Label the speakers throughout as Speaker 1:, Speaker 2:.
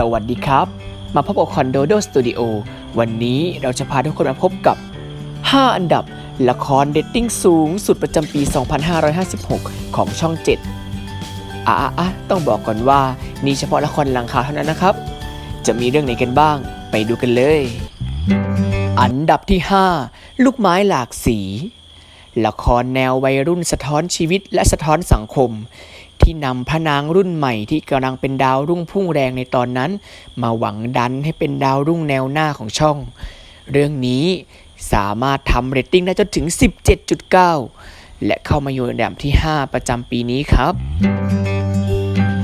Speaker 1: สวัสดีครับ มาพบกับคอนโดโดสตูดิโอวันนี้เราจะพาทุกคนมาพบกับ 5 อันดับ ละครเดตติ้งสูงสุดประจำปี 2556 ของช่อง7อะอะอะต้องบอกก่อนว่า นี่เฉพาะละครหลังข่าวเท่านั้นนะครับ จะมีเรื่องไหนกันบ้าง ไปดูกันเลย อันดับที่ 5 ลูกไม้หลากสี ละครแนววัยรุ่นสะท้อนชีวิตและสะท้อนสังคม ที่นำพระนางรุ่นใหม่ที่กำลังเป็นดาวรุ่งพุ่งแรงในตอนนั้น มาหวังดันให้เป็นดาวรุ่งแนวหน้าของช่อง เรื่องนี้สามารถทำเรตติ้งได้จนถึง 17.9 และเข้ามาอยู่อันดับที่ 5 ประจำปีนี้ครับ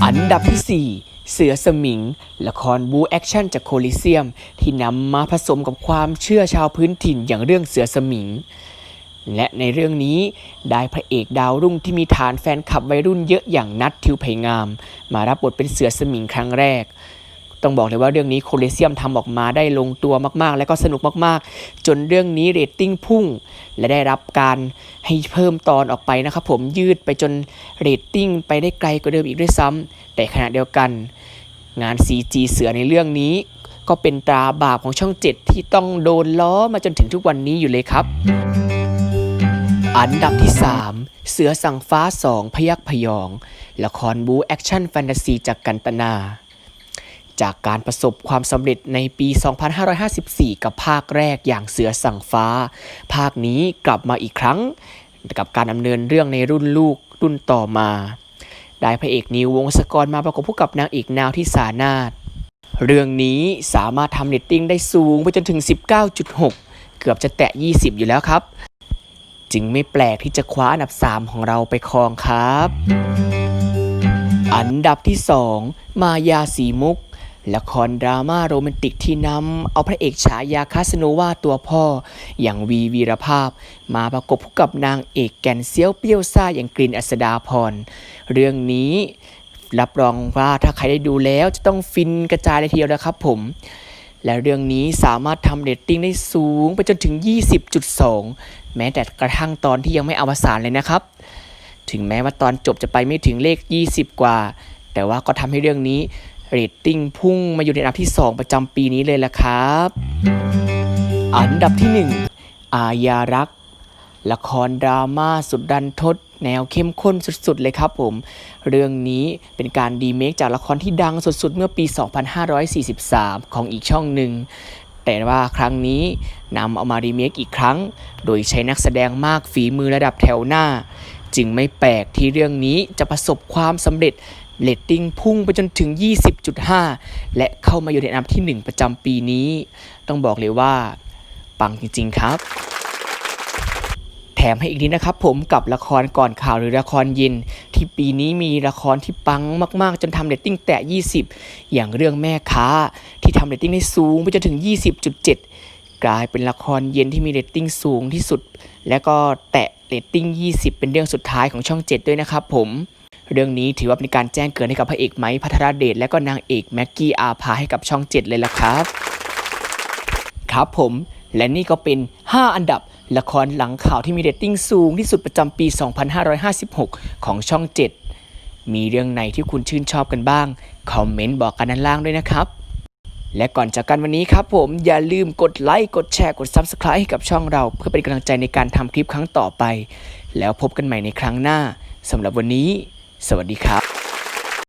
Speaker 1: อันดับที่ 4เสือสมิง ละครบูแอคชั่นจากโคลิเซียม ที่นำมาผสมกับความเชื่อชาวพื้นถิ่นอย่างเรื่องเสือสมิง และในเรื่องนี้ได้พระเอกดาวรุ่งที่มีฐานแฟนคลับวัยรุ่นเยอะอย่างนัททิวไผ่งาม มารับบทเป็นเสือสมิงครั้งแรก ต้องบอกเลยว่าเรื่องนี้โคลเซียมทำออกมาได้ลงตัวมากๆ และก็สนุกมากๆ จนเรื่องนี้เรตติ้งพุ่ง และได้รับการให้เพิ่มตอนออกไปนะครับผมยืดไปจนเรตติ้งไปได้ไกลกว่าเดิมอีกด้วยซ้ำแต่ขณะเดียวกัน งาน CG เสือในเรื่องนี้ ก็เป็นตราบาปของช่อง 7 ที่ต้องโดนล้อมาจนถึงทุกวันนี้อยู่เลยครับ อันดับที่ 3 เสือสังฟ้าสองพยักพยอง ละครบูแอคชั่นแฟนตาซีจากกันตนา จากการประสบความสำเร็จในปี 2554 กับภาคแรกอย่างเสือสังฟ้า ภาคนี้กลับมาอีกครั้ง กับการดำเนินเรื่องในรุ่นลูกรุ่นต่อมา ได้พระเอกนิววงศกรมาประกบคู่กับนางเอกนาวที่สานาถเรื่องนี้สามารถทำเรตติ้งได้สูงไปจนถึง 19.6 เกือบจะแตะ 20 อยู่แล้วครับ จึงไม่แปลกที่จะคว้าอันดับ 3 ของเราไปครองครับ อันดับที่ 2 มายาสีมุกละครดราม่าโรแมนติกที่นำเอาพระเอกฉายาคาสโนวาตัวพ่อ อย่างวีวีรภาพ มาประกบคู่กับนางเอกแก่นเซียวเปรี้ยวซ่าอย่างกลิ่นอัสดาพร เรื่องนี้รับรองว่าถ้าใครได้ดูแล้วจะต้องฟินกระจายเลยทีเดียวนะครับผม และเรื่องนี้สามารถทำเรตติ้งได้สูงไปจนถึง 20.2 แม้แต่กระทั่งตอนที่ยังไม่อวสานเลยนะครับ ถึงแม้ว่าตอนจบจะไปไม่ถึงเลข 20 กว่า แต่ว่าก็ทำให้เรื่องนี้เรตติ้งพุ่งมาอยู่ในอันดับที่ 2 ประจำปีนี้เลยละครับ อันดับที่ 1 อาญารัก ละครดราม่าสุดดันทด แนวเข้มข้นสุดๆ เลยครับผม เรื่องนี้เป็นการดีเมคจากละครที่ดังสุดๆ เมื่อปี 2543 ของอีกช่องหนึ่ง แต่ว่าครั้งนี้นำเอามารีเมคอีกครั้ง โดยใช้นักแสดงมากฝีมือระดับแถวหน้า จึงไม่แปลกที่เรื่องนี้จะประสบความสำเร็จเรตติ้งพุ่งไปจนถึง 20.5 และเข้ามาอยู่ในอันดับที่ 1 ประจำปีนี้ ต้องบอกเลยว่า ปังจริง ๆ ครับ แถมให้อีกนิดนะครับผมกับละครก่อนข่าวหรือละครเย็น ที่ปีนี้มีละครที่ปังมากๆ จนทำเรตติ้งแตะ 20 อย่างเรื่องแม่ค้า ที่ทำเรตติ้งได้สูงไปจนถึง 20.7 กลายเป็นละครเย็นที่มีเรตติ้งสูงที่สุด และก็แตะเรตติ้ง 20 เป็นเรื่องสุดท้ายของช่อง 7 ด้วยนะครับผมเรื่องนี้ถือว่าเป็นการแจ้งเกิดให้กับพระเอกไม้พัทรเดชและก็นางเอกแม็กกี้อาภาให้กับช่อง 7 เลยล่ะครับ ครับผม และนี่ก็เป็น 5 อันดับ ละครหลังข่าวที่มีเรตติ้งสูงที่สุดประจำปี 2556 ของช่อง 7 มีเรื่องไหนที่คุณชื่นชอบกันบ้าง คอมเมนต์บอกกันด้านล่างด้วยนะครับ และก่อนจากกันวันนี้ครับผมอย่าลืมกดไลค์กดแชร์กด Subscribe ให้กับช่องเรา เพื่อเป็นกำลังใจในการทำคลิปครั้งต่อไป แล้วพบกันใหม่ในครั้งหน้าสำหรับวันนี้ สวัสดีครับ